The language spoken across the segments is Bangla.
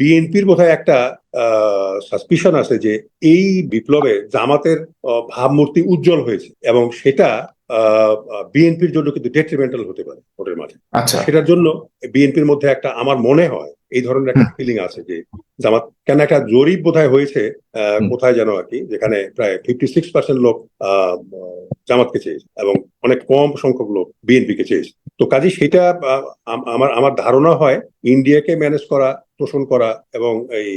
বিএনপির বোধহয় একটা সাসপিশন আছে যে এই বিপ্লবে জামাতের ভাবমূর্তি উজ্জ্বল হয়েছে এবং সেটা বিএনপির জন্য কিন্তু ডেট্রিমেন্টাল হতে পারে ভোটের মাঠে। আচ্ছা। সেটার জন্য বিএনপির মধ্যে একটা আমার মনে হয় এই ধরনের একটা ফিলিং আছে যে জামাত কেন একটা জরিপ বোধহয় হয়েছে আহ, কোথায় যেন আর কি যেখানে প্রায় ফিফটি সিক্স পার্সেন্ট লোক আহ, জামাতকে চেয়েছে এবং অনেক কম সংখ্যক লোক বিএনপিকে চেয়েছে। তো কাজে সেটা আমার আমার ধারণা হয় ইন্ডিয়াকে ম্যানেজ করা, তোষণ করা এবং এই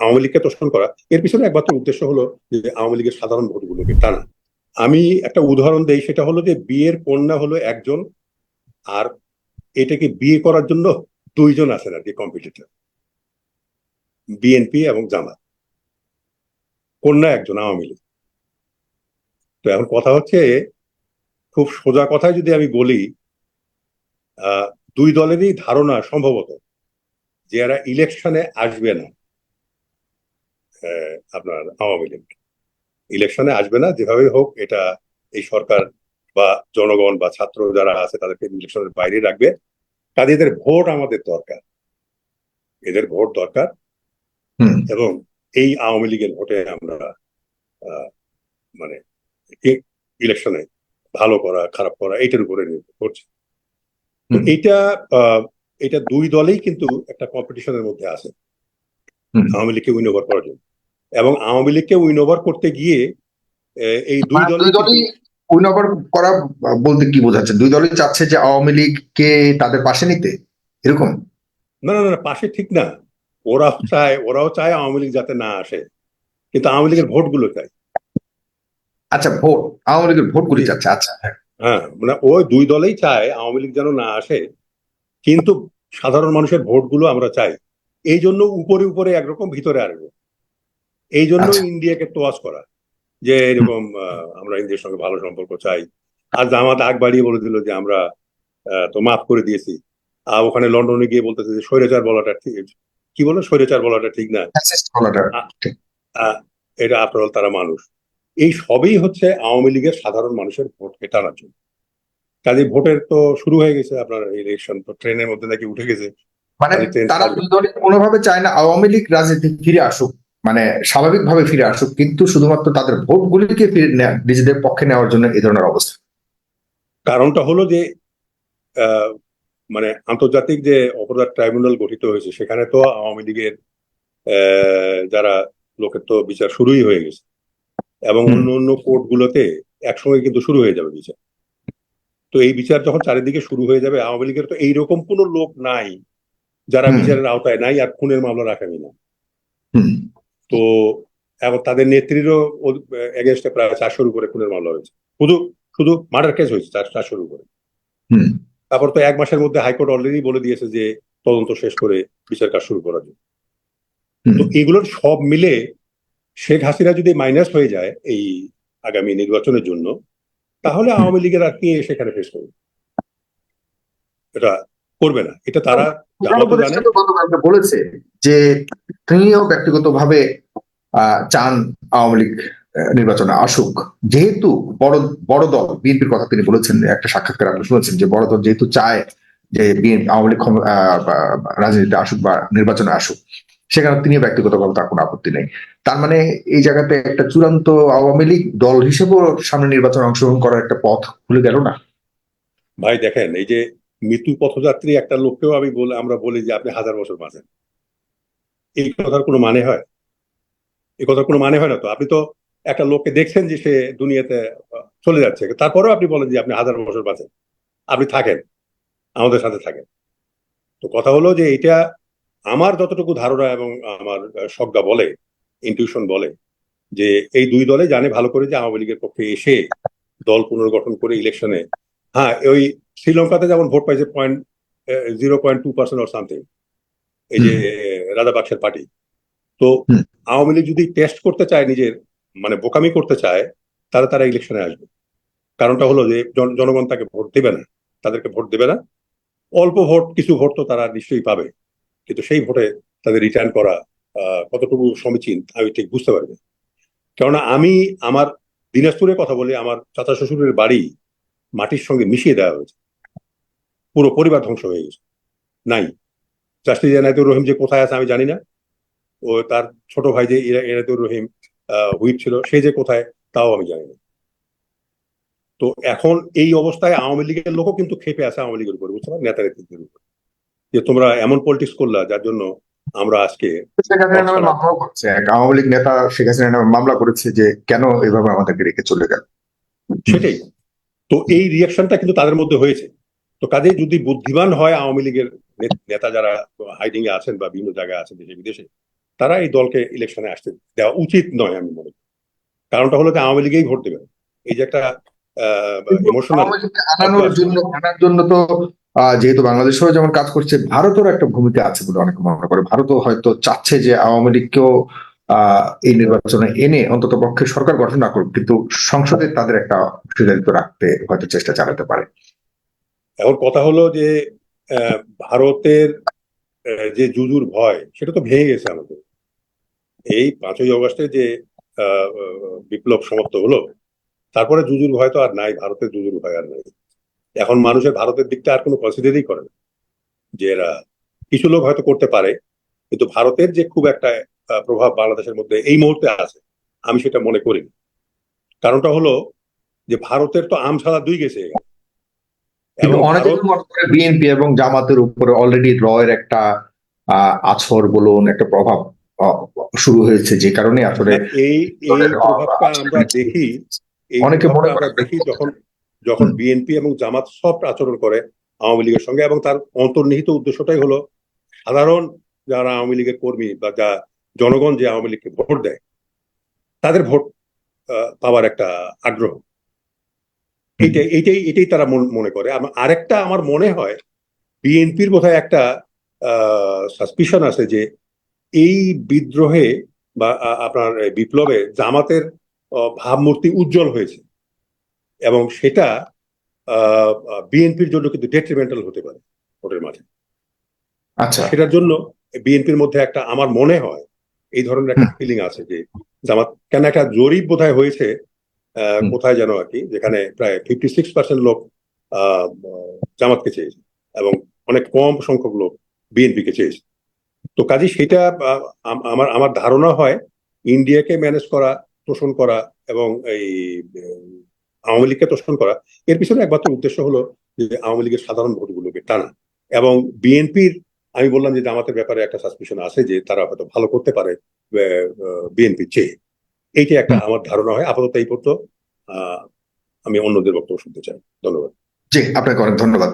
আওয়ামী লীগকে তোষণ করা। এর পিছনে একমাত্র উদ্দেশ্য হলো যে আওয়ামী লীগের সাধারণ ভোটগুলোকে টানা। আমি একটা উদাহরণ দেই, সেটা হলো যে বিয়ের কন্যা হলো একজন আর এটাকে বিয়ে করার জন্য দুইজন আছেন আর কি কম্পিটিটর বিএনপি এবং জামাত। কন্যা একজন, আওয়ামী লীগ। তো এখন কথা হচ্ছে, খুব সোজা কথায় যদি আমি বলি দুই দলেরই ধারণা সম্ভবত যে এরা ইলেকশনে আসবে না আপনার আওয়ামী লীগ। ইলেকশনে আসবে না যেভাবে হোক এটা এই সরকার বা জনগণ বা ছাত্র যারা আছে তাদেরকে ইলেকশনের বাইরে রাখবে। কাজে এদের ভোট আমাদের দরকার। এদের ভোট দরকার। এবং এই আওয়ামী লীগের ভোটে আমরা আহ, মানে ইলেকশনে ভালো করা খারাপ করা এইটার উপরে নির্ভর করছে। আহ, এটা দুই দলেই কিন্তু একটা কম্পিটিশনের মধ্যে আছে। আওয়ামী লীগকে উইন ওভার করার জন্য। এবং আওয়ামী লীগকে উইন ওভার করতে গিয়ে এই দুই দলই উইন ওভার করা বলতে কি বোঝাচ্ছে? দুই দলই চাচ্ছে যে আওয়ামী লীগকে তাদের পাশে নিতে? এরকম? না না না না, পাশে ঠিক না। ওরাও চায় ওরাও চায় আওয়ামী লীগ যাতে না আসে। কিন্তু আওয়ামী লীগের ভোটগুলো চাই আচ্ছা ভোট। আওয়ামী লীগের ভোটগুলি চাচ্ছে। আচ্ছা হ্যাঁ। মানে ওই দুই দলেই চায় আওয়ামী লীগ যেন না আসে কিন্তু সাধারণ মানুষের ভোটগুলো আমরা চাই। এই জন্য উপরে উপরে একরকম ভিতরে আরেকরকম। এই জন্য আচ্ছা। ইন্ডিয়াকে তোয়াজ করা যে এরকম আমরা ইন্ডিয়ার সঙ্গে ভালো সম্পর্ক চাই। আর জামাত আগ বাড়িয়ে বলে দিল যে আমরা তো মাফ করে দিয়েছি। আর ওখানে লন্ডনে গিয়ে বলতেছে যে স্বৈরাচার বলাটা ঠিক কি বলো? স্বৈরাচার বলাটা ঠিক না। এটা আফটার অল তারা মানুষ। এই সবই হচ্ছে আওয়ামী লীগের সাধারণ মানুষের ভোটকে টানার জন্য কাজে ভোটের তো শুরু হয়ে গেছে আপনার ইলেকশন তো ট্রেনের মধ্যে নাকি উঠে গেছে। মানে তারা ছাড়বো। দুই দলই কোনোভাবে চায় না আওয়ামী লীগ রাজনীতি ফিরে আসুক মানে স্বাভাবিকভাবে ফিরে আসুক কিন্তু শুধুমাত্র তাদের ভোটগুলিকে ফিরে নিজেদের পক্ষে নেওয়ার জন্য এই ধরনের অবস্থা। কারণটা হলো যে আহ, মানে আন্তর্জাতিক যে অপরাধ ট্রাইব্যুনাল গঠিত হয়েছে সেখানে তো আওয়ামী লীগের আহ, যারা লোকের তো বিচার শুরুই হয়ে গেছে। এবং। অন্য অন্য কোর্টগুলোতে একসঙ্গে কিন্তু শুরু হয়ে যাবে বিচার। তো এই বিচার যখন চারিদিকে শুরু হয়ে যাবে আওয়ামী লীগের তো এইরকম কোনো লোক নাই যারা বিচারের আওতায় নাই আর খুনের মামলার আসামি না। তো এখন তাদের নেত্রীরও এগেনস্টে প্রায় চারশোর উপরে খুনের মামলা হয়েছে। শুধু শুধু মার্ডার কেস হয়েছে চার চারশোর উপরে। তারপর তো এক মাসের মধ্যে হাইকোর্ট অলরেডি বলে দিয়েছে যে তদন্ত শেষ করে বিচার কাজ শুরু করার জন্য। তো এগুলোর সব মিলে শেখ হাসিনা যদি মাইনাস হয়ে যায় এই আগামী নির্বাচনের জন্য তাহলে আওয়ামী লীগের আর কে সেখানে ফেস করবে? এটা করবে না। এটা তারা বলেছে যে তিনিও ব্যক্তিগতভাবে আহ, চান আওয়ামী লীগ নির্বাচনে আসুক। যেহেতু বড় বড় দল বিএনপির কথা তিনি বলেছেন একটা সাক্ষাৎকার আপনি শুনেছেন যে বড় দল যেহেতু চায় যে বিএনপি আওয়ামী লীগ রাজনীতিতে আসুক বা নির্বাচনে আসুক সেখানে তিনি ব্যক্তিগতভাবে তার কোনো আপত্তি নেই। তার মানে এই জায়গাতে একটা চূড়ান্ত আওয়ামী লীগ দল হিসেবেও সামনে নির্বাচনে অংশগ্রহণ করার একটা পথ খুলে গেল না? ভাই, দেখেন, এই যে মৃত্যু পথযাত্রী একটা লোককেও আমি বলে, আমরা বলি যে আপনি হাজার বছর বাঁচেন। এই কথার কোনো মানে হয়? এই কথার কোনো মানে হয় না তো? আপনি তো একটা লোককে দেখছেন যে সে দুনিয়াতে চলে যাচ্ছে। তারপরেও আপনি বলেন যে আপনি হাজার বছর বাঁচেন। আপনি থাকেন, আমাদের সাথে থাকেন। তো কথা হলো যে এটা আমার যতটুকু ধারণা এবং আমার সজ্ঞা বলে ইনটিউশন বলে যে এই দুই দলে জানে ভালো করে যে আওয়ামী লীগের পক্ষে এসে দল পুনর্গঠন করে ইলেকশনে হ্যাঁ ওই শ্রীলঙ্কাতে যেমন ভোট পাইছে point zero point two percent or something এই যে রাজাবাক্সের পার্টি। তো আওয়ামী লীগ যদি টেস্ট করতে চায় নিজের মানে বোকামি করতে চায় তাহলে তারা ইলেকশনে আসবে। কারণটা হলো যে জন- জনগণ তাকে ভোট দেবে না তাদেরকে ভোট দেবে না। অল্প ভোট কিছু ভোট তো তারা নিশ্চয়ই পাবে। কিন্তু সেই ভোটে তাদের রিটার্ন করা কতটুকু সমীচীন, আমি ঠিক বুঝতে পারব কেননা আমি আমার দিনাজপুরের কথা বলি, আমার চাচা শ্বশুরের বাড়ি মাটির সঙ্গে মিশিয়ে দেওয়া হয়েছে। পুরো পরিবার ধ্বংস হয়ে গেছে। নাই। জাস্টিস এনায়তুর রহিম যে কোথায় আছে আমি জানি না। ও তার ছোট ভাই যে এনায়তুর রহিম হুইপ ছিল, সে যে কোথায় তাও আমি জানি না। তো এখন এই অবস্থায় আওয়ামী লীগের লোকও কিন্তু খেপে আছে আওয়ামী লীগের উপর, বুঝতে পারেন নেতা নেতৃত্বের উপর। যে তোমরা এমন পলিটিক্স করলা যার জন্য আমরা আজকে এক আওয়ামী লীগ নেতা শেখ হাসিনার নামে মামলা করেছে যে কেন এভাবে আমাদেরকে রেখে চলে গেল। সেটাই। তো এই রিয়াকশনটা কিন্তু তাদের মধ্যে হয়েছে। তো কাজে যদি বুদ্ধিমান হয় আওয়ামী লীগের নেতা যারা হাইডিং এ আছেন বা বিভিন্ন জায়গায় আছেন দেশে বিদেশে তারা এই দলকে ইলেকশনে আসতে দেওয়া উচিত নয় আমি মনে করি। কারণটা হলো যে আওয়ামী লীগেই ভোট দেবেন এই যে একটা ইমোশনাল আনানোর জন্য আনার জন্য তো আহ, যেহেতু বাংলাদেশেও যেমন কাজ করছে, ভারতেরও একটা ভূমিকা আছে বলে অনেকে মনে করে। ভারতও হয়তো চাচ্ছে যে আওয়ামী লীগকেও এই নির্বাচনে এনে অন্তত পক্ষে সরকার গঠন না করুক, কিন্তু সংসদে তাদের একটা অংশীদারিত্ব রাখতে হয়তো চেষ্টা চালাতে পারে। এখন কথা হলো যে ভারতের যে জুজুর ভয়, সেটা তো ভেঙে গেছে আমাদের। এই পাঁচই অগস্টে যে বিপ্লব সমাপ্ত হলো, তারপরে জুজুর ভয় তো আর নাই, ভারতের জুজুর ভয় আর নাই। এখন মানুষের ভারতের দিকটা আর কোনো কনসিডারই করে না যে এরা কিছু লোক হয়তো করতে পারে কিন্তু ভারতের যে খুব একটা প্রভাব বাংলাদেশের মধ্যে এই মুহূর্তে আছে আমি সেটা মনে করি না। কারণটা হলো যে ভারতের তো আম ছাড়া দুই গেছে অনেকে মনে করে বিএনপি এবং জামাতের উপরে অলরেডি রয়ের একটা আছর বলুন একটা প্রভাব শুরু হয়েছে যে কারণে আসলে এই এই প্রভাবটা আমরা দেখি অনেকে মনে করে- দেখি যখন যখন বিএনপি এবং জামাত সফট আচরণ করে আওয়ামী লীগের সঙ্গে এবং তার অন্তর্নিহিত উদ্দেশ্যটাই হলো সাধারণ যারা আওয়ামী লীগের কর্মী বা যা জনগণ যে আওয়ামী লীগকে ভোট দেয় তাদের ভোট পাওয়ার একটা আগ্রহ। এইটাই এইটাই এটাই তারা মন- করে। আরেকটা আমার মনে হয় বিএনপির বোধহয় একটা সাসপিশন আছে যে এই বিদ্রোহে বা আপনার বিপ্লবে জামাতের ভাবমূর্তি উজ্জ্বল হয়েছে। এবং সেটা বিএনপির জন্য কিন্তু ডেট্রিমেন্টাল হতে পারে ভোটের মাঠে। আচ্ছা। সেটার জন্য বিএনপির মধ্যে একটা আমার মনে হয় এই ধরনের একটা ফিলিং আছে যে জামাত কেন একটা জরিপ বোধহয় হয়েছে কোথায় যেন আর কি যেখানে প্রায় ফিফটি সিক্স পার্সেন্ট লোক জামাতকে চেয়েছে এবং অনেক কম সংখ্যক লোক বিএনপিকে চেয়েছে। তো কাজে সেটা আমার আমার ধারণা হয় ইন্ডিয়াকে ম্যানেজ করা তোষণ করা এবং এই আওয়ামী লীগকে তোষণ করা। এর পিছনে একমাত্র উদ্দেশ্য হলো যে আওয়ামী লীগের সাধারণ ভোটগুলোকে টানা এবং বিএনপির আমি বললাম যে জামাতের ব্যাপারে একটা সাসপিশন আছে যে তারা হয়তো ভালো করতে পারে বিএনপি চেয়ে। এইটা একটা আমার ধারণা হয়। আপাতত এই পর্যন্ত আমি অন্যদের বক্তব্য শুনতে চাই। ধন্যবাদ। জি আপনাকে অনেক ধন্যবাদ।